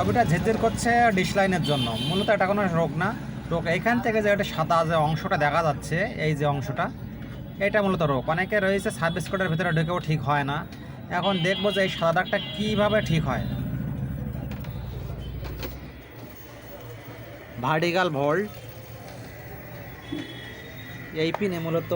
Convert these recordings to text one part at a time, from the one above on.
ছবিটা ঝিরঝির করছে ডিশ লাইনের জন্য। মূলত এটা কোনো রোগ না। রোগ এখান থেকে যে একটা সাদা যে অংশটা দেখা যাচ্ছে, এই যে অংশটা, এটা মূলত রোগ। অনেকে রয়েছে সার্ভিস কোডের ভিতরে ঢুকেও ঠিক হয় না। এখন দেখব যে এই সাদা দাগটা কীভাবে ঠিক হয়। ভার্টিক্যাল ভোল্ট এই পিনে মূলত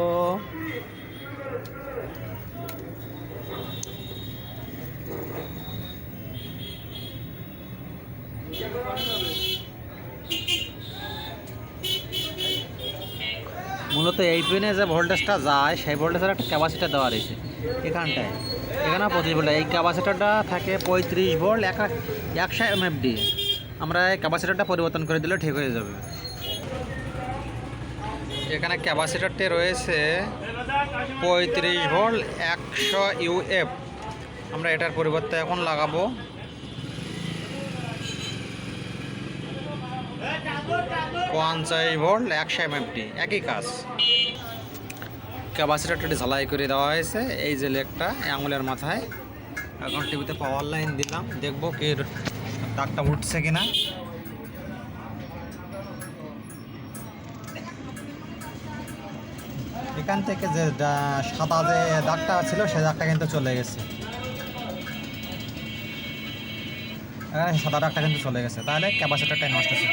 মূলত এই পিনে যে ভোল্টেজটা যায়, সেই ভোল্টেজের একটা ক্যাপাসিটার দেওয়া রয়েছে এখানটায়। এখানে পঁচিশ ভোল্ট এই ক্যাপাসিটারটা থাকে পঁয়ত্রিশ ভোল্ট এক একশো এমএফডি আমরা এই ক্যাপাসিটারটা পরিবর্তন করে দিলে ঠিক হয়ে যাবে। এখানে ক্যাপাসিটারটি রয়েছে পঁয়ত্রিশ ভোল্ট একশো ইউএফ আমরা এটার পরিবর্তে এখন লাগাবো। পঞ্চাশ ভোল্ট, একশো এমএফটি একই কাজ। ক্যাপাসিটারটি ঝালাই করে দেওয়া হয়েছে, এই যে লেগটা আঙুলের মাথায়। এখন টিভিতে পাওয়ার লাইন দিলাম, দেখব কি দাগটা উঠছে কিনা। এখান থেকে যে সাদা যে দাগটা ছিল সেই দাগটা কিন্তু চলে গেছে। এখানে সাদা দাগটা কিন্তু চলে গেছে। তাহলে ক্যাপাসিটারটাই নষ্ট ছিল।